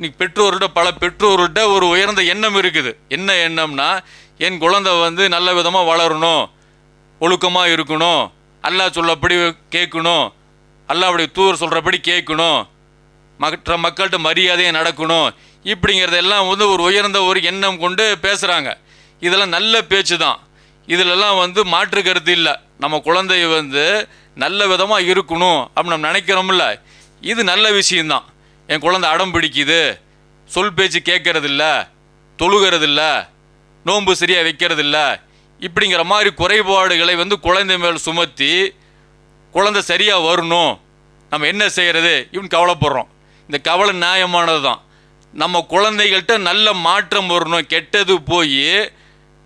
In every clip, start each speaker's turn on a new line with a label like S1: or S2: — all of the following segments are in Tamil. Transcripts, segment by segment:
S1: இன்னைக்கு பெற்றோர்கிட்ட பல பெற்றோர்கிட்ட ஒரு உயர்ந்த எண்ணம் இருக்குது. என்ன எண்ணம்னா என் குழந்தை வந்து நல்ல விதமாக வளரணும் ஒழுக்கமாக இருக்கணும் அல்லாஹ் சொல்லப்படி கேட்கணும் அல்லாவுடைய தூர் சொல்கிறபடி கேட்கணும் மற்ற மக்கள்கிட்ட மரியாதையாக நடக்கணும் இப்படிங்கிறதெல்லாம் வந்து ஒரு உயர்ந்த ஒரு எண்ணம் கொண்டு பேசுகிறாங்க இதெல்லாம் நல்ல பேச்சு தான் இதிலெல்லாம் வந்து மாற்று கருத்து இல்லை. நம்ம குழந்தை வந்து நல்ல விதமாக இருக்கணும் அப்படின்னு நம்ம நினைக்கிறோம்ல. இது நல்ல விஷயம்தான். என் குழந்தை அடம் பிடிக்குது. சொல் பேச்சு கேட்கறதில்ல தொழுகிறதில்ல. நோன்பு சரியாக வைக்கிறதில்ல. இப்படிங்கிற மாதிரி குறைபாடுகளை வந்து குழந்தை மேல் சுமத்தி குழந்தை சரியாக வரணும். நம்ம என்ன செய்கிறது இவன் கவலைப்படுறோம். இந்த கவலை நியாயமானது தான் நம்ம குழந்தைகள்கிட்ட நல்ல மாற்றம் வரணும். கெட்டது போய்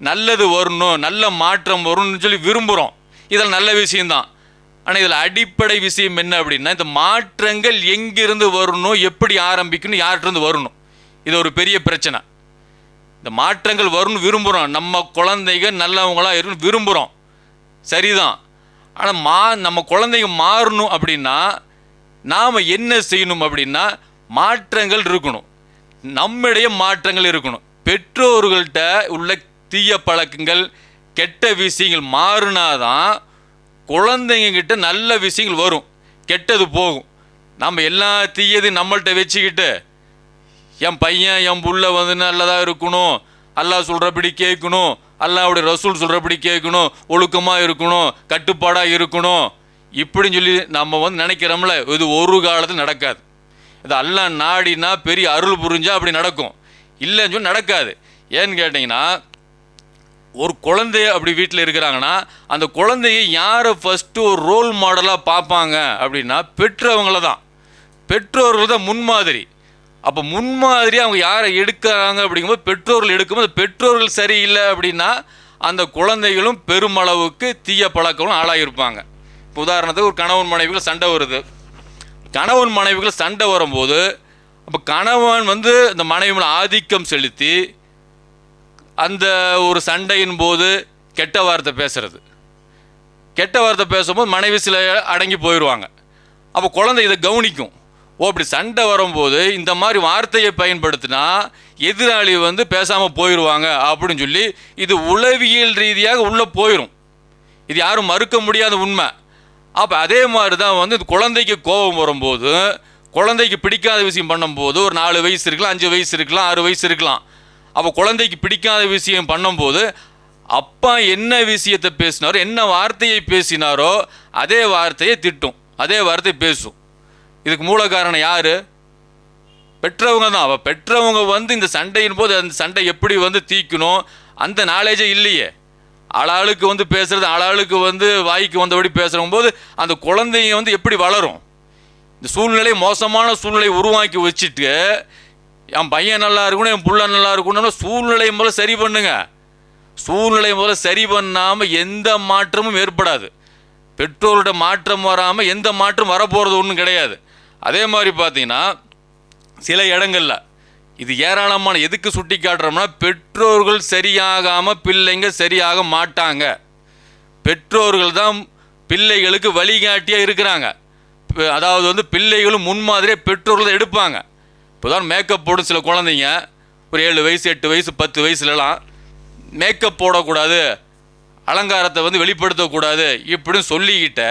S1: நல்லது வரணும் நல்ல மாற்றம் வரும்னு சொல்லி விரும்புகிறோம் இதில் நல்ல விஷயம்தான். ஆனால் இதில் அடிப்படை விஷயம் என்ன அப்படின்னா இந்த மாற்றங்கள் எங்கிருந்து வரணும் எப்படி ஆரம்பிக்கணும் யார்கிட்டருந்து வரணும். இது ஒரு பெரிய பிரச்சனை. இந்த மாற்றங்கள் வரும்னு விரும்புகிறோம் நம்ம குழந்தைங்க நல்லவங்களா இருக்கணும் விரும்புகிறோம் சரிதான். ஆனால் மா நம்ம குழந்தைங்க மாறணும் அப்படின்னா நாம் என்ன செய்யணும் அப்படின்னா மாற்றங்கள் இருக்கணும். நம்மிடையே மாற்றங்கள் இருக்கணும். பெற்றோர்கள்ட்ட உள்ள தீய பழக்கங்கள் கெட்ட விஷயங்கள் மாறினாதான் குழந்தைங்க கிட்ட நல்ல விஷயங்கள் வரும். கெட்டது போகும். நம்ம எல்லா தீயதையும் நம்மள்கிட்ட வச்சுக்கிட்டு என் பையன் என் புள்ள வந்து நல்லதாக இருக்கணும் அல்லாஹ் சொல்கிறபடி கேட்கணும் அல்லாவுடைய ரசூல் சொல்கிறபடி கேட்கணும் ஒழுக்கமாக இருக்கணும் கட்டுப்பாடாக இருக்கணும். இப்படின்னு சொல்லி நம்ம வந்து நினைக்கிறோம்ல இது ஒரு காலத்தில் நடக்காது. இது அல்லா நாடினா பெரிய அருள் புரிஞ்சால் அப்படி நடக்கும். இல்லைன்னு சொல்லி நடக்காது. ஏன்னு கேட்டிங்கன்னா ஒரு குழந்தைய அப்படி வீட்டில் இருக்கிறாங்கன்னா அந்த குழந்தைய யாரை ஃபஸ்ட்டு ஒரு ரோல் மாடலாக பார்ப்பாங்க அப்படின்னா பெற்றவங்கள தான் பெற்றோர்கள் தான் முன்மாதிரி. அப்போ முன்மாதிரி அவங்க யாரை எடுக்கிறாங்க அப்படிங்கும்போது பெற்றோர்கள் எடுக்கும்போது பெற்றோர்கள் சரியில்லை அப்படின்னா அந்த குழந்தைகளும் பெருமளவுக்கு தீய பழக்கங்களும் ஆளாகியிருப்பாங்க இப்போ உதாரணத்துக்கு ஒரு கணவன் மனைவிகள் சண்டை வருது. கணவன் மனைவிகள் சண்டை வரும்போது அப்போ கணவன் வந்து இந்த மனைவி ஆதிக்கம் செலுத்தி அந்த ஒரு சண்டையின் போது கெட்ட வார்த்தை பேசுறது. கெட்ட வார்த்தை பேசும்போது மனைவி சில அடங்கி போயிடுவாங்க அப்போ குழந்தை இதை கவனிக்கும். ஓ அப்படி சண்டை வரும்போது இந்த மாதிரி வார்த்தையை பயன்படுத்தினா எதிராளி வந்து பேசாமல் போயிடுவாங்க அப்படின்னு சொல்லி இது உளவியல் ரீதியாக உள்ளே போயிடும் இது யாரும் மறுக்க முடியாத உண்மை. அப்போ அதே மாதிரி தான் வந்து இந்த குழந்தைக்கு கோபம் வரும்போது குழந்தைக்கு பிடிக்காத விஷயம் பண்ணும்போது ஒரு நாலு வயசு இருக்கலாம் அஞ்சு வயசு இருக்கலாம் ஆறு வயசு இருக்கலாம். அப்போ குழந்தைக்கு பிடிக்காத விஷயம் பண்ணும்போது அப்பா என்ன விஷயத்தை பேசினாரோ என்ன வார்த்தையை பேசினாரோ அதே வார்த்தையை திட்டும். அதே வார்த்தையை பேசும். இதுக்கு மூல காரணம் யார்? பெற்றவங்க தான். அவள் பெற்றவங்க வந்து இந்த சண்டையின் போது அந்த சண்டை எப்படி வந்து தீக்கணும் அந்த நாலேஜே இல்லையே. ஆளாளுக்கு வந்து பேசுகிறது ஆளாளுக்கு வந்து வாய்க்கு வந்தபடி பேசுகிறவங்க போது அந்த குழந்தைங்க வந்து எப்படி வளரும்? இந்த சூழ்நிலை மோசமான சூழ்நிலை உருவாக்கி வச்சுட்டு என் பையன் நல்லா இருக்கணும் என் புள்ள நல்லா இருக்கணும்னா சூழ்நிலையை முதல்ல சரி பண்ணுங்க. சூழ்நிலை முதல்ல சரி பண்ணாமல் எந்த மாற்றமும் ஏற்படாது. பெற்றோரோட மாற்றம் வராமல் எந்த மாற்றம் வரப்போகிறது ஒன்றும் கிடையாது. அதே மாதிரி பார்த்தீங்கன்னா சில இடங்களில் இது ஏராளமான எதுக்கு சுட்டி காட்டுறோம்னா பெற்றோர்கள் சரியாகாமல் பிள்ளைங்க சரியாக மாட்டாங்க. பெற்றோர்கள் தான் பிள்ளைகளுக்கு வழிகாட்டியாக இருக்கிறாங்க. அதாவது வந்து பிள்ளைகளும் முன்மாதிரியே பெற்றோர்கள் தான் எடுப்பாங்க. இப்போதான் மேக்கப் போடும் சில குழந்தைங்க. ஒரு ஏழு வயசு எட்டு வயசு பத்து வயசுலலாம் மேக்கப் போடக்கூடாது. அலங்காரத்தை வந்து வெளிப்படுத்தக்கூடாது இப்படின்னு சொல்லிக்கிட்ட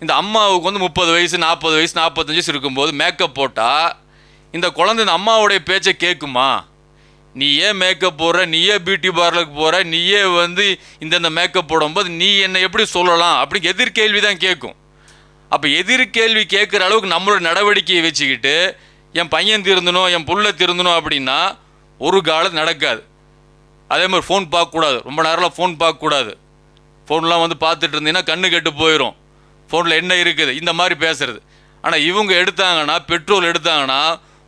S1: இந்த அம்மாவுக்கு வந்து முப்பது வயசு நாற்பது வயசு நாற்பத்தஞ்சு வயசு இருக்கும்போது மேக்கப் போட்டால் இந்த குழந்தை இந்த அம்மாவுடைய பேச்சை கேட்குமா? நீ ஏன் மேக்கப் போடுற? நீ ஏன் பியூட்டி பார்லருக்கு போகிற நீயே வந்து இந்தந்த மேக்கப் போடும்போது நீ என்னை எப்படி சொல்லலாம்? அப்படி எதிர்கேள்வி தான் கேட்கும். அப்போ எதிர்கேள்வி கேட்குற அளவுக்கு நம்மளோட நடவடிக்கையை வச்சுக்கிட்டு என் பையன் திருந்தணும் என் புள்ள திருந்தணும் அப்படின்னா ஒரு காலம் நடக்காது. அதே மாதிரி ஃபோன் பார்க்கக்கூடாது. ரொம்ப நேரம்லாம் ஃபோன் பார்க்கக்கூடாது. ஃபோன்லாம் வந்து பார்த்துட்டு இருந்தீங்கன்னா கண்ணு கெட்டு போயிடும் ஃபோனில் என்ன இருக்குது. இந்த மாதிரி பேசுறது. ஆனால் இவங்க எடுத்தாங்கன்னா பெட்ரோல் எடுத்தாங்கன்னா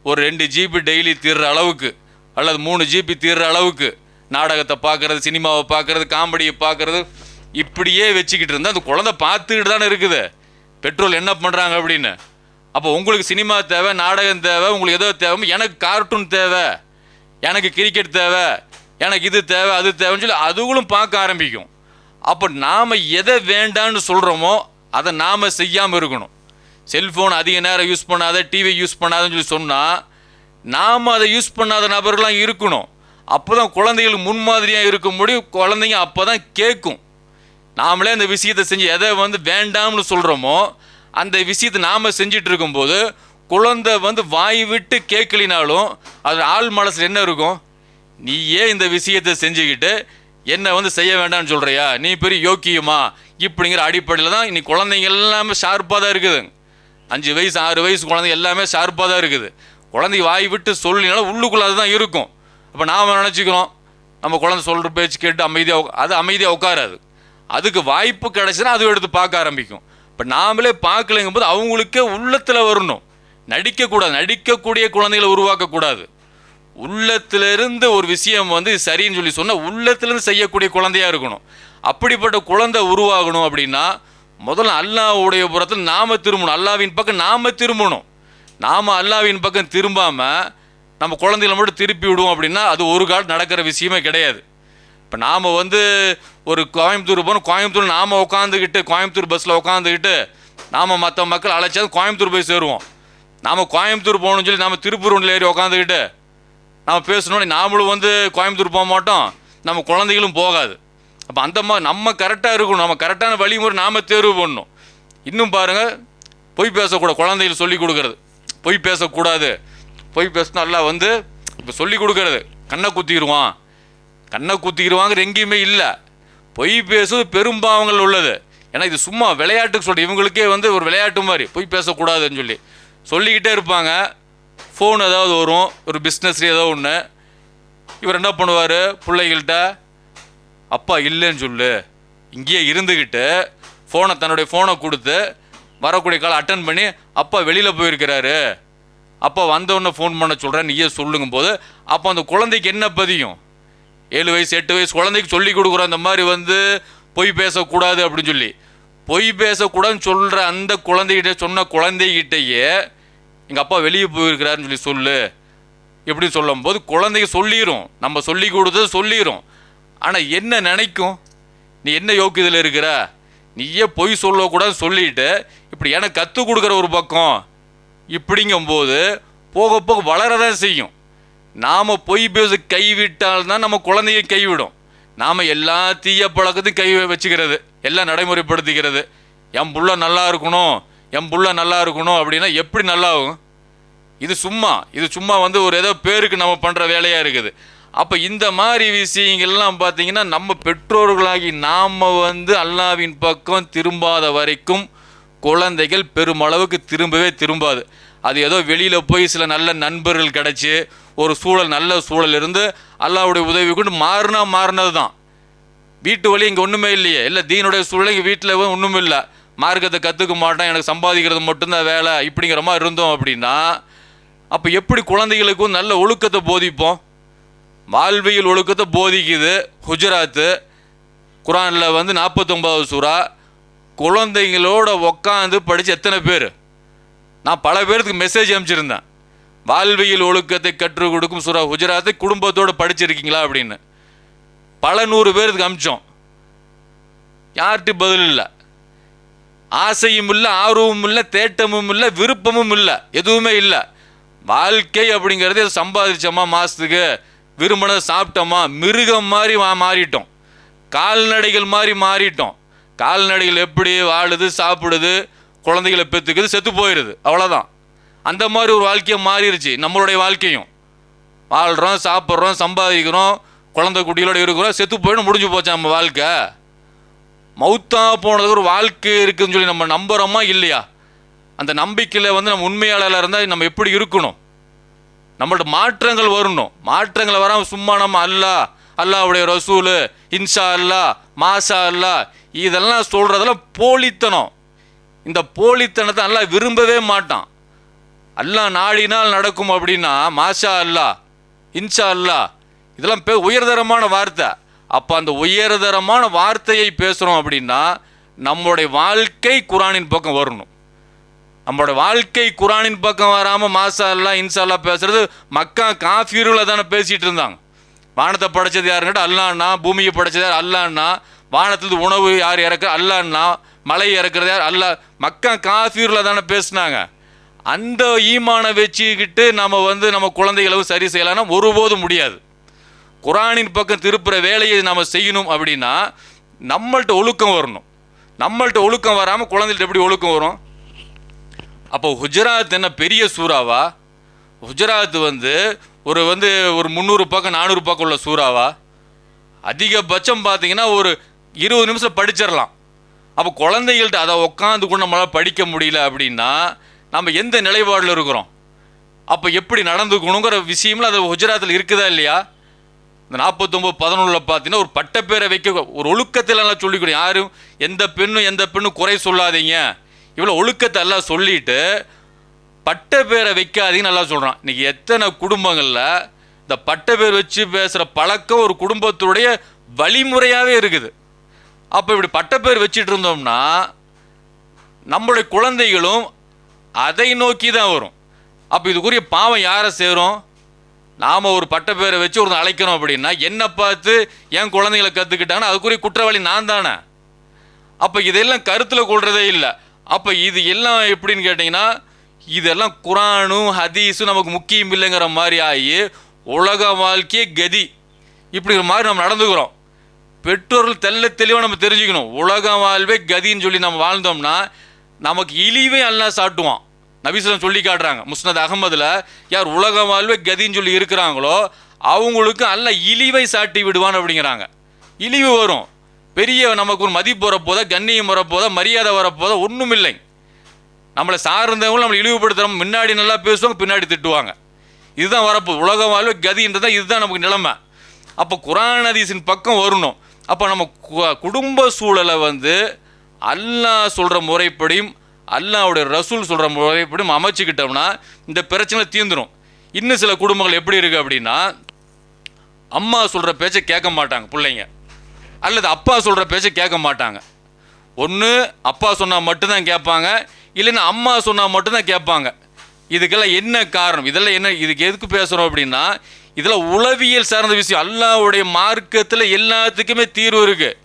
S1: ஒரு ரெண்டு ஜிபி டெய்லி தீர்ற அளவுக்கு அல்லது மூணு ஜிபி தீர்ற அளவுக்கு நாடகத்தை பார்க்குறது சினிமாவை பார்க்குறது காமெடியை பார்க்குறது இப்படியே வச்சுக்கிட்டு இருந்தால் அந்த குழந்தை பார்த்துக்கிட்டு தானே இருக்குது. பெட்ரோல் என்ன பண்ணுறாங்க அப்படின்னு. அப்போ உங்களுக்கு சினிமா தேவை நாடகம் தேவை உங்களுக்கு ஏதோ தேவை எனக்கு கார்ட்டூன் தேவை எனக்கு கிரிக்கெட் தேவை எனக்கு இது தேவை அது தேவைன்னு சொல்லி அதுகளும் பார்க்க ஆரம்பிக்கும். அப்போ நாம் எதை வேண்டான்னு சொல்கிறோமோ அதை நாம் செய்யாமல் இருக்கணும். செல்ஃபோன் அதிக நேரம் யூஸ் பண்ணாத டிவி யூஸ் பண்ணாதன்னு சொல்லி சொன்னால் நாம் அதை யூஸ் பண்ணாத நபர்கள்லாம் இருக்கணும். அப்போ தான் குழந்தைகளுக்கு முன்மாதிரியாக இருக்க முடியும். குழந்தைங்க அப்போ தான் கேட்கும். நாமளே அந்த விஷயத்தை செஞ்சு எதை வந்து வேண்டாம்னு சொல்கிறோமோ அந்த விஷயத்தை நாம் செஞ்சிட்டு இருக்கும்போது குழந்தை வந்து வாய் விட்டு கேட்கலினாலும் அது ஆள் மனசில் என்ன இருக்கும்? நீ ஏன் இந்த விஷயத்தை செஞ்சுக்கிட்டு என்னை வந்து செய்ய வேண்டாம்னு சொல்கிறியா நீ பெரிய யோக்கியமா? இப்படிங்கிற அடிப்படையில் தான் இன்னைக்கு குழந்தைங்க எல்லாமே ஷார்ப்பாக தான் இருக்குது. அஞ்சு வயசு ஆறு வயசு குழந்தைங்க எல்லாமே ஷார்ப்பாக தான் இருக்குது. குழந்தைங்க வாய் விட்டு சொல்லினாலும் உள்ளுக்குள்ளே அதுதான் இருக்கும். அப்போ நாம் நினச்சிக்கிறோம் நம்ம குழந்தை சொல்கிற பேச்சு கேட்டு அமைதியாக அது அமைதியாக உட்காராது. அதுக்கு வாய்ப்பு கிடைச்சுன்னா அது எடுத்து பார்க்க ஆரம்பிக்கும். இப்போ நாமளே பார்க்கலைங்கும் போது அவங்களுக்கே உள்ளத்தில் வரணும். நடிக்கக்கூடாது. நடிக்கக்கூடிய குழந்தைகளை உருவாக்கக்கூடாது. உள்ளத்திலிருந்து ஒரு விஷயம் வந்து சரின்னு சொல்லி சொன்னால் உள்ளத்திலேருந்து செய்யக்கூடிய குழந்தையாக இருக்கணும். அப்படிப்பட்ட குழந்தை உருவாகணும் அப்படின்னா முதல்ல அல்லாவுடைய புறத்தில் நாம திரும்பணும். அல்லாவின் பக்கம் நாம திரும்பணும். நாம அல்லாவின் பக்கம் திரும்பாமல் நம்ம குழந்தைகளை மட்டும் திருப்பி விடுவோம் அப்படின்னா அது ஒரு கால் நடக்கிற விஷயமே கிடையாது. இப்போ நாம் வந்து ஒரு கோயம்புத்தூர் போகணும் கோயம்புத்தூர் நாம் உட்காந்துக்கிட்டு கோயம்புத்தூர் பஸ்ஸில் உட்காந்துக்கிட்டு நாம் மற்ற மக்கள் அழைச்சா கோயம்புத்தூர் போய் சேருவோம். நாம் கோயம்புத்தூர் போகணும்னு சொல்லி நம்ம திருப்பூர் ஒன்றில் ஏறி உட்காந்துக்கிட்டு நம்ம பேசணும்னு நாமளும் வந்து கோயம்புத்தூர் போக மாட்டோம். நம்ம குழந்தைகளும் போகாது. அப்போ அந்த மாதிரி நம்ம கரெக்டாக இருக்கணும். நம்ம கரெக்டான வழிமுறை நாம் தேர்வு பண்ணணும். இன்னும் பாருங்கள் பொய் பேசக்கூடாது. குழந்தைகள் சொல்லி கொடுக்கறது. பொய் பேசக்கூடாது. பொய் பேசினா நல்லா வந்து இப்போ சொல்லி கொடுக்கறது. கண்ணை குத்திடுவான் கண்ணை குத்திக்கிடுவாங்கிற எங்கேயுமே இல்லை. பொய் பேசுவது பெரும்பாவங்கள் உள்ளது. ஏன்னா இது சும்மா விளையாட்டுக்கு சொல்கிறேன் இவங்களுக்கே வந்து ஒரு விளையாட்டு மாதிரி. பொய் பேசக்கூடாதுன்னு சொல்லி. சொல்லிக்கிட்டே இருப்பாங்க. ஃபோன் ஏதாவது வரும். ஒரு பிஸ்னஸ் ஏதோ ஒன்று இவர் என்ன பண்ணுவார்? பிள்ளைகள்கிட்ட அப்பா இல்லைன்னு சொல்லு. இங்கேயே இருந்துக்கிட்டு ஃபோனை தன்னுடைய ஃபோனை கொடுத்து வரக்கூடிய காலை அட்டன் பண்ணி அப்பா வெளியில் போயிருக்கிறாரு. அப்பா வந்தவுடனே ஃபோன் பண்ண சொல்கிறேன் நீயே சொல்லுங்கும் போது அப்போ அந்த குழந்தைக்கு என்ன பதியும்? ஏழு வயசு எட்டு வயசு குழந்தைக்கு சொல்லி கொடுக்குறோம் அந்த மாதிரி வந்து பொய் பேசக்கூடாது அப்படின்னு சொல்லி. பொய் பேசக்கூடாதுன்னு சொல்கிற அந்த குழந்தைகிட்ட சொன்ன குழந்தைகிட்டயே எங்கள் அப்பா வெளியே போயிருக்கிறாருன்னு சொல்லி சொல்லு. எப்படி சொல்லும்போது குழந்தைங்க சொல்லிடும் நம்ம சொல்லி கொடுத்தது சொல்லிடும் ஆனால் என்ன நினைக்கும்? நீ என்ன யோக்கியத்தில் இருக்கிற? நீயே பொய் சொல்லக்கூடாது சொல்லிட்டு இப்படி எனக்கு கற்றுக் கொடுக்குற ஒரு பக்கம் இப்படிங்கும்போது போக போக வளரதான் செய்யும். நாம் பொய் பேச கைவிட்டால் தான் நம்ம குழந்தைய கைவிடும். நாம் எல்லா தீய பழக்கத்தையும் கை வச்சுக்கிறது எல்லாம் நடைமுறைப்படுத்திக்கிறது. என் புள்ள நல்லா இருக்கணும் என் புள்ள நல்லா இருக்கணும் அப்படின்னா எப்படி நல்லா ஆகும் இது சும்மா இது சும்மா வந்து ஒரு ஏதோ பேருக்கு நம்ம பண்ணுற வேலையாக இருக்குது. அப்போ இந்த மாதிரி விஷயங்கள்லாம் பார்த்தீங்கன்னா நம்ம பெற்றோர்களாகி நாம் வந்து அல்லாவின் பக்கம் திரும்பாத வரைக்கும் குழந்தைகள் பெருமளவுக்கு திரும்பவே திரும்பாது. அது ஏதோ வெளியில் போய் சில நல்ல நண்பர்கள் கிடச்சி ஒரு சூழல் நல்ல சூழல் இருந்து அல்லாவுடைய உதவி கொண்டு மாறினா மாறினது தான் வீட்டு வழி இங்கே ஒன்றுமே இல்லையே. இல்லை தீனுடைய சூழல் இங்கே வீட்டில் ஒன்றும் இல்லை. மார்க்கத்தை கற்றுக்க மாட்டேன் எனக்கு சம்பாதிக்கிறது மட்டும்தான் வேலை இப்படிங்கிற மாதிரி இருந்தோம் அப்படின்னா அப்போ எப்படி குழந்தைகளுக்கும் நல்ல ஒழுக்கத்தை போதிப்போம்? வாழ்வியல் ஒழுக்கத்தை போதிக்குது குஜராத்து. குரானில் வந்து நாற்பத்தொம்பதாவது சூறா குழந்தைங்களோட உக்காந்து படித்து எத்தனை பேர்? நான் பல பேருக்கு மெசேஜ் அனுப்பிச்சிருந்தேன். வாழ்வியல் ஒழுக்கத்தை கற்றுக் கொடுக்கும் சுரா குஜராத்தை குடும்பத்தோடு படிச்சிருக்கீங்களா அப்படின்னு. பல நூறு பேருக்கு அமிச்சோம் யார்கிட்ட பதில் இல்லை. ஆசையும் இல்லை ஆர்வமும் இல்லை தேட்டமும் இல்லை விருப்பமும் இல்லை எதுவுமே இல்லை. வாழ்க்கை அப்படிங்கிறது சம்பாதிச்சோமா மாதத்துக்கு விரும்பினதை சாப்பிட்டோமா? மிருகம் மாதிரி வா மாறிட்டோம். கால்நடைகள் மாதிரி மாறிட்டோம். கால்நடைகள் எப்படி வாழுது சாப்பிடுது? குழந்தைகளை பெற்றுக்குது செத்து போயிடுது அவ்வளோதான் அந்த மாதிரி ஒரு வாழ்க்கையை மாறிடுச்சு. நம்மளுடைய வாழ்க்கையும். வாழ்கிறோம் சாப்பிட்றோம் சம்பாதிக்கிறோம் குழந்தை குட்டிகளோட இருக்கிறோம் செத்து போயிடும் முடிஞ்சு போச்சு நம்ம வாழ்க்கை. மௌத்தாக போனதுக்கு ஒரு வாழ்க்கை இருக்குதுன்னு சொல்லி நம்ம நம்புகிறோமா இல்லையா? அந்த நம்பிக்கையில் வந்து நம்ம உண்மையாளராக இருந்தால் நம்ம எப்படி இருக்கணும்? நம்மள்ட்ட மாற்றங்கள் வரணும். மாற்றங்கள் வராமல் சும்மா நம்ம அல்லா அல்லாவுடைய ரசூலு இன்ஷா அல்லா மாசா அல்லா இதெல்லாம் சொல்கிறதெல்லாம் போலித்தனம். இந்த போலித்தனத்தை நல்லா விரும்பவே மாட்டான். அல்லாஹ் நாளினால் நடக்கும் அப்படின்னா மாஷா அல்லா இன்ஷா அல்லா இதெல்லாம் பே உயர்தரமான வார்த்தை. அப்போ அந்த உயர்தரமான வார்த்தையை பேசுகிறோம் அப்படின்னா நம்முடைய வாழ்க்கை குரானின் பக்கம் வரணும். நம்மளோட வாழ்க்கை குரானின் பக்கம் வராமல் மாசா அல்லா இன்ஷா அல்லா பேசுறது மக்கா காஃபீர்களை தானே பேசிகிட்டு இருந்தாங்க. வானத்தை படைச்சது யாருங்கிட்ட அல்லான்னா பூமியை படைச்சது யார்? அல்லான்னா வானத்துலேருந்து உணவு யார் இறக்க அல்லான்னா மலை இறக்குறது யார் அல்ல. மக்கா காஃபீரில் தானே பேசுனாங்க. அந்த ஈமானை வச்சுக்கிட்டு நம்ம வந்து நம்ம குழந்தைகளும் சரி செய்யலாம்னா ஒருபோதும் முடியாது. குரானின் பக்கம் திருப்புற வேலையை நம்ம செய்யணும் அப்படின்னா நம்மள்ட்ட ஒழுக்கம் வரணும். நம்மள்ட்ட ஒழுக்கம் வராமல் குழந்தைகிட்ட எப்படி ஒழுக்கம் வரும்? அப்போ ஹுஜராத் என்ன பெரிய சூறாவா? ஹுஜராத் வந்து ஒரு வந்து ஒரு முந்நூறு பக்கம் நானூறு பக்கம் உள்ள சூறாவா? அதிகபட்சம் பார்த்தீங்கன்னா ஒரு இருபது நிமிஷம் படிச்சிடலாம். அப்போ குழந்தைகள்கிட்ட அதை உட்காந்து கூட நம்மளால் படிக்க முடியல அப்படின்னா நம்ம எந்த நிலைப்பாடில் இருக்கிறோம்? அப்போ எப்படி நடந்துக்கணுங்கிற விஷயம்ல அது குஜராத்தில் இருக்குதா இல்லையா? இந்த நாற்பத்தொம்பது பதினொன்றில் பார்த்தீங்கன்னா ஒரு பட்டப்பேரை வைக்க ஒரு ஒழுக்கத்தில் எல்லாம் சொல்லிக்கணும். யாரும் எந்த பெண்ணும் எந்த பெண்ணும் குறை சொல்லாதீங்க. இவ்வளோ ஒழுக்கத்தை எல்லாம் சொல்லிட்டு பட்டப்பேரை வைக்காதீங்கன்னு நல்லா சொல்கிறான் இன்றைக்கி எத்தனை குடும்பங்களில் இந்த பட்டப்பேர் வச்சு பேசுகிற பழக்கம் ஒரு குடும்பத்துடைய வழிமுறையாகவே இருக்குது. அப்போ இப்படி பட்டப்பேர் வச்சுட்டு இருந்தோம்னா நம்மளுடைய குழந்தைகளும் அதை நோக்கி தான் வரும். அப்போ இதுக்குரிய பாவம் யாரை சேரும்? நாம் ஒரு பட்டப்பேரை வச்சு ஒரு அழைக்கிறோம் அப்படின்னா என்னை பார்த்து என் குழந்தைகளை கற்றுக்கிட்டாங்கன்னா அதுக்குரிய குற்றவாளி நான் தானே? அப்போ இதெல்லாம் கருத்தில் கொள்றதே இல்லை. அப்போ இது எல்லாம் எப்படின்னு கேட்டிங்கன்னா இதெல்லாம் குரானும் ஹதீஸும் நமக்கு முக்கியம் இல்லைங்கிற மாதிரி ஆகி உலக வாழ்க்கையே கதி. இப்படிங்கிற மாதிரி நம்ம நடந்துக்கிறோம். பெற்றோர்கள் தெல்ல தெளிவாக நம்ம தெரிஞ்சுக்கணும். உலக வாழ்வே கதின்னு சொல்லி நம்ம வாழ்ந்தோம்னா நமக்கு இழிவே எல்லாம் சாட்டுவான். நபிசுலம் சொல்லி காட்டுறாங்க. முஸ்னத் அகமதில் யார் உலக வாழ்வே கதின்னு சொல்லி இருக்கிறாங்களோ அவங்களுக்கு அல்ல இழிவை சாட்டி விடுவான் அப்படிங்கிறாங்க. இழிவு வரும். பெரிய நமக்கு ஒரு மதிப்பு வரப்போதா கண்ணியம் வரப்போதா மரியாதை வரப்போதா ஒன்றும் இல்லை. நம்மளை சார்ந்தவங்களும் நம்மளை இழிவுபடுத்துகிறோம் முன்னாடி நல்லா பேசுவாங்க பின்னாடி திட்டுவாங்க. இதுதான் வரப்போ உலக வாழ்வு கதின்றதா இதுதான் நமக்கு நிலைமை. அப்போ குரான் ஹதீஸின் பக்கம் வரணும். அப்போ நம்ம கு- குடும்ப சூழலை வந்து அல்லாஹ் சொல்கிற முறைப்படியும் அல்லாஹ்வுடைய ரசூல் சொல்கிற முறைப்படியும் அமைச்சுக்கிட்டோம்னா இந்த பிரச்சனை தீர்ந்துடும் இன்னும் சில குடும்பங்கள் எப்படி இருக்குது அப்படின்னா அம்மா சொல்கிற பேச்சை கேட்க மாட்டாங்க பிள்ளைங்க. அல்லது அப்பா சொல்கிற பேச்சை கேட்க மாட்டாங்க. ஒன்று அப்பா சொன்னால் மட்டும்தான் கேட்பாங்க இல்லைன்னா அம்மா சொன்னால் மட்டும்தான் கேட்பாங்க. இதுக்கெல்லாம் என்ன காரணம்? இதெல்லாம் என்ன இதுக்கு எதுக்கு பேசுகிறோம் அப்படின்னா இதில் உளவியல் சார்ந்த விஷயம். அல்லாவுடைய மார்க்கத்தில் எல்லாத்துக்குமே தீர்வு இருக்குது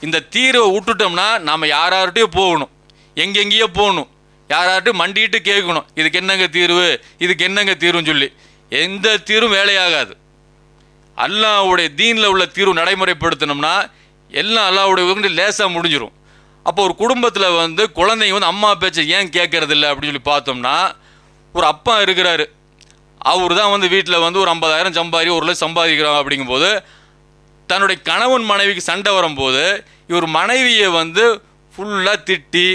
S1: இந்த தீர்வை விட்டுட்டோம்னா நாம் யார்கிட்டயும் போகணும். எங்கெங்கேயோ போகணும். யார்கிட்டயும் மண்டிட்டு கேட்கணும். இதுக்கு என்னங்க தீர்வு? இதுக்கு என்னங்க தீர்வுன்னு சொல்லி. எந்த தீர்வும் வேலையாகாது. அல்லாவுடைய தீனில் உள்ள தீர்வு நடைமுறைப்படுத்தினோம்னா எல்லாம் அல்லாவுடைய உதவி லேசாக முடிஞ்சிடும் அப்போ ஒரு குடும்பத்தில் வந்து குழந்தைங்க வந்து அம்மா பேச்சை ஏன் கேட்கறதில்ல அப்படின்னு சொல்லி பார்த்தோம்னா ஒரு அப்பா இருக்கிறாரு. அவர் தான் வந்து வீட்டில் வந்து ஒரு ஐம்பதாயிரம் சம்பாதி ஒரு லட்சம் சம்பாதிக்கிறோம் அப்படிங்கும்போது தன்னுடைய கணவன் மனைவிக்கு சண்டை வரும்போது இவர் மனைவியை வந்து ஃபுல்லாக திட்டி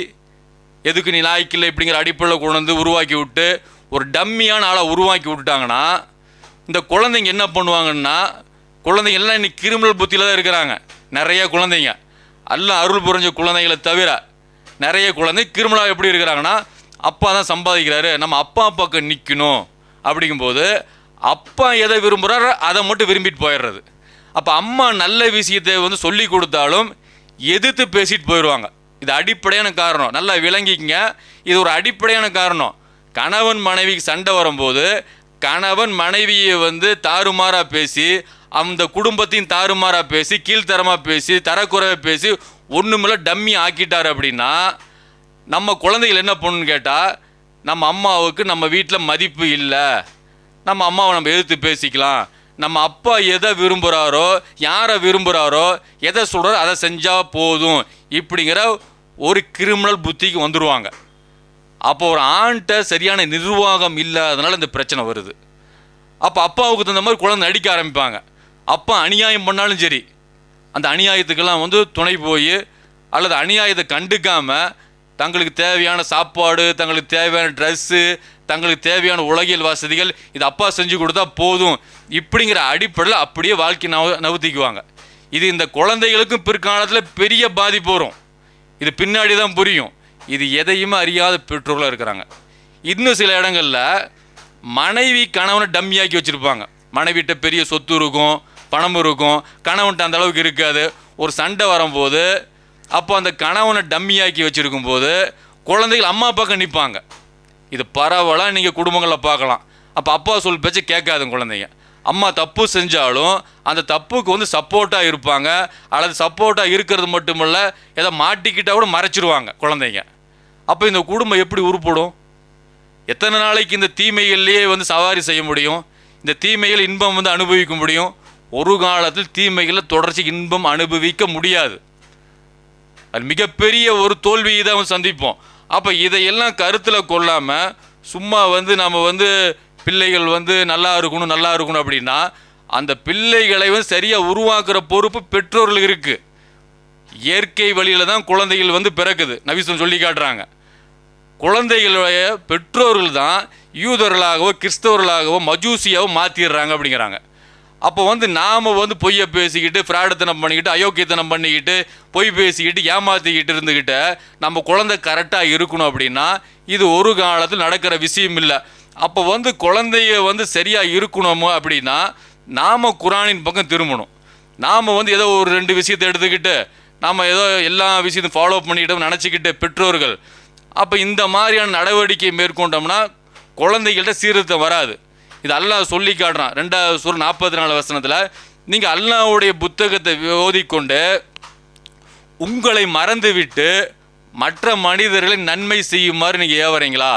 S1: எதுக்கு நீ லாய்க்கில்லை இப்படிங்கிற அடிப்படையில் கொண்டு வந்து உருவாக்கி விட்டு ஒரு டம்மியான ஆளை உருவாக்கி விட்டுட்டாங்கன்னா இந்த குழந்தைங்க என்ன பண்ணுவாங்கன்னா குழந்தைங்க எல்லாம் இன்னைக்கு கிரிமினல் புத்தியில் தான் இருக்கிறாங்க. நிறைய குழந்தைங்க. எல்லாம் அருள் புரிஞ்ச குழந்தைகளை தவிர நிறைய குழந்தை கிரிமினலாக எப்படி இருக்கிறாங்கன்னா அப்பா தான் சம்பாதிக்கிறாரு. நம்ம அப்பா அப்பாவுக்கு நிற்கணும் அப்படிங்கும்போது அப்பா எதை விரும்புகிறாரோ அதை மட்டும் விரும்பிட்டு போயிடுறது. அப்போ அம்மா நல்ல விஷயத்தை வந்து சொல்லி கொடுத்தாலும் எதிர்த்து பேசிட்டு போயிடுவாங்க. இது அடிப்படையான காரணம். நல்லா விளங்கிக்கங்க. இது ஒரு அடிப்படையான காரணம். கணவன் மனைவிக்கு சண்டை வரும்போது கணவன் மனைவியை வந்து தாறுமாறாக பேசி அந்த குடும்பத்தையும் தாறுமாறாக பேசி கீழ்த்தரமாக பேசி தரக்குறைவை பேசி ஒன்றுமில்ல டம்மி ஆக்கிட்டார் அப்படின்னா நம்ம குழந்தைகள் என்ன பண்ணுன்னு கேட்டால் நம்ம அம்மாவுக்கு நம்ம வீட்டில் மதிப்பு இல்லை. நம்ம அம்மாவை நம்ம எதிர்த்து பேசிக்கலாம். நம்ம அப்பா எதை விரும்புகிறாரோ யாரை விரும்புகிறாரோ எதை சொல்கிறாரோ அதை செஞ்சால் போதும் இப்படிங்கிற ஒரு கிரிமினல் புத்திக்கு வந்துடுவாங்க அப்போ ஒரு ஆண்கிட்ட சரியான நிர்வாகம் இல்லாதனால இந்த பிரச்சனை வருது. அப்போ அப்பாவுக்கு தகுந்த மாதிரி குழந்தை நடிக்க ஆரம்பிப்பாங்க. அப்பா அநியாயம் பண்ணாலும் சரி. அந்த அநியாயத்துக்கெல்லாம் வந்து துணை போய் அல்லது அநியாயத்தை கண்டுக்காமல் தங்களுக்கு தேவையான சாப்பாடு தங்களுக்கு தேவையான ட்ரெஸ்ஸு தங்களுக்கு தேவையான உலகியல் வசதிகள் இது அப்பா செஞ்சு கொடுத்தா போதும். இப்படிங்கிற அடிப்படையில் அப்படியே வாழ்க்கை நவ நவுத்திக்குவாங்க. இது இந்த குழந்தைகளுக்கும் பிற்காலத்தில் பெரிய பாதிப்பு வரும். இது பின்னாடி தான் புரியும். இது எதையுமே அறியாத பெற்றோர்களாக இருக்கிறாங்க. இன்னும் சில இடங்களில் மனைவி கணவனை டம்மியாக்கி வச்சுருப்பாங்க. மனைவிட்ட பெரிய சொத்து இருக்கும் பணம் இருக்கும். கணவன்ட்ட அந்த அளவுக்கு இருக்காது. ஒரு சண்டை வரும்போது அப்போ அந்த கணவனை டம்மியாக்கி வச்சுருக்கும் போது குழந்தைகள் அம்மா பக்கம் நிற்பாங்க இது பரவலாக நீங்கள் குடும்பங்களில் பார்க்கலாம். அப்போ அப்பா சொல் பேச்சு கேட்காதுங்க குழந்தைங்க. அம்மா தப்பு செஞ்சாலும் அந்த தப்புக்கு வந்து சப்போர்ட்டாக இருப்பாங்க. அல்லது சப்போர்ட்டாக இருக்கிறது மட்டுமல்ல ஏதோ மாட்டிக்கிட்டால் கூட மறைச்சிருவாங்க குழந்தைங்க. அப்போ இந்த குடும்பம் எப்படி உருப்படும்? எத்தனை நாளைக்கு இந்த தீமைகள்லேயே வந்து சவாரி செய்ய முடியும்? இந்த தீமைகள் இன்பம் வந்து அனுபவிக்க முடியும். ஒரு காலத்தில் தீமைகளை தொடர்ச்சி இன்பம் அனுபவிக்க முடியாது. அது மிகப்பெரிய ஒரு தோல்வியை தான் சந்திப்போம். அப்போ இதையெல்லாம் கருத்தில் கொள்ளாமல் சும்மா வந்து நம்ம வந்து பிள்ளைகள் வந்து நல்லா இருக்கணும் நல்லா இருக்கணும் அப்படின்னா அந்த பிள்ளைகளையும் சரியாக உருவாக்குற பொறுப்பு பெற்றோர்களுக்கு இருக்குது இயற்கை வழியில் தான் குழந்தைகள் வந்து பிறக்குது. நபிசன் சொல்லி காட்டுறாங்க. குழந்தைகளுடைய பெற்றோர்கள் தான் யூதர்களாகவோ கிறிஸ்தவர்களாகவோ மஜூசியாவோ மாற்றிடுறாங்க அப்படிங்கிறாங்க. அப்போ வந்து நாம் வந்து பொய்யை பேசிக்கிட்டு ஃப்ராடத்தனம் பண்ணிக்கிட்டு அயோக்கியத்தனம் பண்ணிக்கிட்டு பொய் பேசிக்கிட்டு ஏமாற்றிக்கிட்டு இருந்துக்கிட்டு நம்ம குழந்தை கரெக்டாக இருக்கணும் அப்படின்னா இது ஒரு காலத்தில் நடக்கிற விஷயம் இல்லை. அப்போ வந்து குழந்தைய வந்து சரியாக இருக்கணுமோ அப்படின்னா நாம் குரானின் பக்கம் திரும்பணும். நாம் வந்து ஏதோ ஒரு ரெண்டு விஷயத்தை எடுத்துக்கிட்டு நாம் ஏதோ எல்லா விஷயத்தையும் ஃபாலோ பண்ணிக்கிட்டோம் நினச்சிக்கிட்டு பெற்றோர்கள் அப்போ இந்த மாதிரியான நடவடிக்கை மேற்கொண்டோம்னா குழந்தைகள்கிட்ட சீர்திருத்தம் வராது. இது அல்லாஹ் சொல்லி காட்டுறான். ரெண்டாவது சூர் நாற்பத்தி நாலு வசனத்தில் நீங்கள் அல்லாவுடைய புத்தகத்தை ஓதிக்கொண்டு உங்களை மறந்துவிட்டு மற்ற மனிதர்களை நன்மை செய்யுமாறு நீங்கள் ஏவறீங்களா?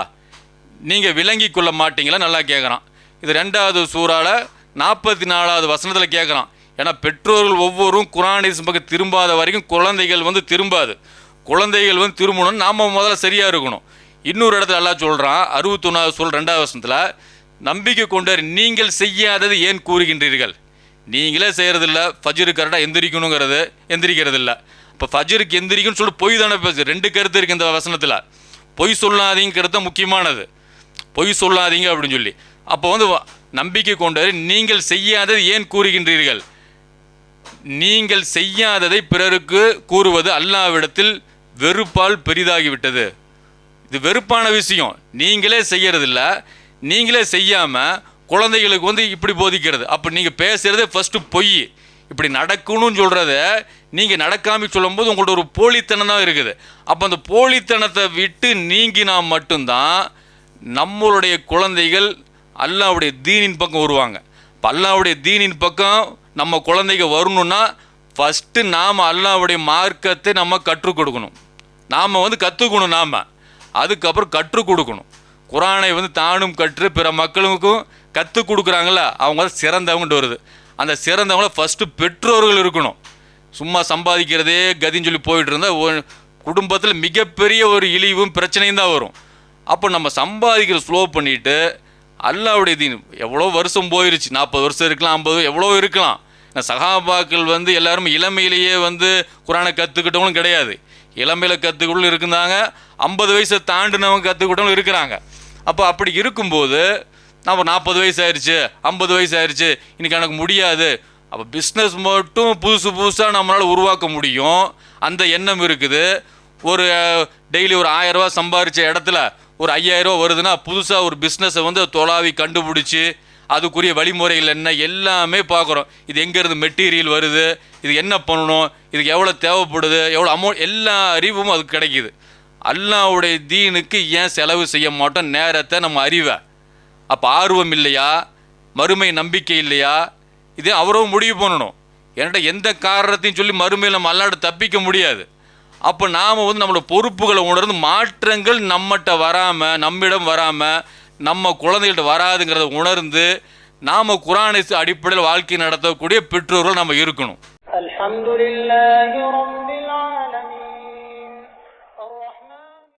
S1: நீங்கள் விளங்கி கொள்ள மாட்டீங்களா? நல்லா கேட்குறான் இது ரெண்டாவது சூறால் நாற்பத்தி நாலாவது வசனத்தில் கேட்குறான் ஏன்னா பெற்றோர்கள் ஒவ்வொரும் குரானிசம் பக்கம் திரும்பாத வரைக்கும் குழந்தைகள் வந்து திரும்பாது. குழந்தைகள் வந்து திரும்பணும் நாம் முதல்ல சரியாக இருக்கணும். இன்னொரு இடத்துல எல்லாம் சொல்கிறான் அறுபத்தொன்னாவது சொல் ரெண்டாவது வசனத்தில் நம்பிக்கை கொண்டார் நீங்கள் செய்யாதது ஏன் கூறுகின்றீர்கள்? நீங்களே செய்கிறதில்ல ஃபஜ்ரு கரெக்டாக எந்திரிக்கணுங்கிறது எந்திரிக்கிறது இல்லை இப்போ ஃபஜ்ருக்கு எந்திரிக்கும்னு சொல்லிட்டு பொய் தானே பேசு ரெண்டு கருத்து இருக்குது இந்த வசனத்தில். பொய் சொல்லாதீங்கிறது முக்கியமானது. பொய் சொல்லாதீங்க அப்படின்னு சொல்லி. அப்போ வந்து வ- நம்பிக்கை கொண்டவர் நீங்கள் செய்யாதது ஏன் கூறுகின்றீர்கள்? நீங்கள் செய்யாததை பிறருக்கு கூறுவது அல்லாவிடத்தில் வெறுப்பால் பெரிதாகிவிட்டது. இது வெறுப்பான விஷயம். நீங்களே செய்யறதில்ல நீங்களே செய்யாமல் குழந்தைகளுக்கு வந்து இப்படி போதிக்கிறது. அப்போ நீங்கள் பேசுகிறதே ஃபஸ்ட்டு பொய். இப்படி நடக்கணும்னு சொல்கிறத நீங்கள் நடக்காமல் சொல்லும்போது உங்கள்ட்ட ஒரு போலித்தனம் தான் இருக்குது. அப்போ அந்த போலித்தனத்தை விட்டு நீங்கினா மட்டும்தான் நம்மளுடைய குழந்தைகள் அல்லாவுடைய தீனின் பக்கம் வருவாங்க. இப்போ அல்லாவுடைய தீனின் பக்கம் நம்ம குழந்தைங்க வரணும்னா ஃபஸ்ட்டு நாம் அல்லாவுடைய மார்க்கத்தை நம்ம கற்றுக் கொடுக்கணும். நாம் வந்து கற்றுக்கணும் நாம். அதுக்கப்புறம் கற்றுக் கொடுக்கணும். குரானை வந்து தானும் கற்று பிற மக்களுக்கும் கற்றுக் கொடுக்குறாங்கல்ல அவங்க தான் சிறந்தவங்கன்ட்டு வருது. அந்த சிறந்தவங்கள ஃபஸ்ட்டு பெற்றோர்கள் இருக்கணும். சும்மா சம்பாதிக்கிறதே கதின்னு சொல்லி போயிட்டு இருந்தால் குடும்பத்தில் மிகப்பெரிய ஒரு இழிவும் பிரச்சனையும் தான் வரும். அப்போ நம்ம சம்பாதிக்கிற ஸ்லோ பண்ணிவிட்டு அல்லாவுடைய தீன் எவ்வளோ வருஷம் போயிருச்சு நாற்பது வருஷம் இருக்கலாம் ஐம்பது எவ்வளோ இருக்கலாம். சகாபாக்கள் வந்து எல்லாரும் இளமையிலேயே வந்து குரானை கற்றுக்கிட்டவங்களும் கிடையாது. இளமையில் கற்றுக்கிட்டும் இருக்குந்தாங்க ஐம்பது வயசை தாண்டினவங்க கற்றுக்கிட்டவங்களும் இருக்கிறாங்க. அப்போ அப்படி இருக்கும்போது நம்ம நாற்பது வயசு ஆயிடுச்சு ஐம்பது வயசு ஆயிடுச்சு இன்றைக்கி எனக்கு முடியாது. அப்போ பிஸ்னஸ் மட்டும் புதுசு புதுசாக நம்மளால் உருவாக்க முடியும். அந்த எண்ணம் இருக்குது. ஒரு டெய்லி ஒரு ஆயிரம் சம்பாரித்த இடத்துல ஒரு ஐயாயிரரூவா வருதுன்னா புதுசாக ஒரு பிஸ்னஸை வந்து தொலாவி கண்டுபிடிச்சி அதுக்குரிய வழிமுறைகள் என்ன எல்லாமே பார்க்குறோம். இது எங்கேருந்து மெட்டீரியல் வருது இது என்ன பண்ணணும் இதுக்கு எவ்வளோ தேவைப்படுது எவ்வளோ அமௌண்ட் எல்லா அறிவும் அதுக்கு கிடைக்கிது. அல்லாவுடைய தீனுக்கு ஏன் செலவு செய்ய மாட்டோம்? நேரத்தை நம்ம அறிவை. அப்போ ஆர்வம் இல்லையா? மறுமை நம்பிக்கை இல்லையா? இது அவரவும் முடிவு பண்ணணும். என்கிட்ட எந்த காரணத்தையும் சொல்லி மறுமையில் நம்ம அல்லாட தப்பிக்க முடியாது. அப்போ நாம் வந்து நம்மளோட பொறுப்புகளை உணர்ந்து மாற்றங்கள் நம்மகிட்ட வராமல் நம்மிடம் வராமல் நம்ம குழந்தைகிட்ட வராதுங்கிறத உணர்ந்து நாம் குரானை அடிப்படையில் வாழ்க்கை நடத்தக்கூடிய பெற்றோர்கள் நம்ம இருக்கணும்.
S2: அலமதுல்லாஹி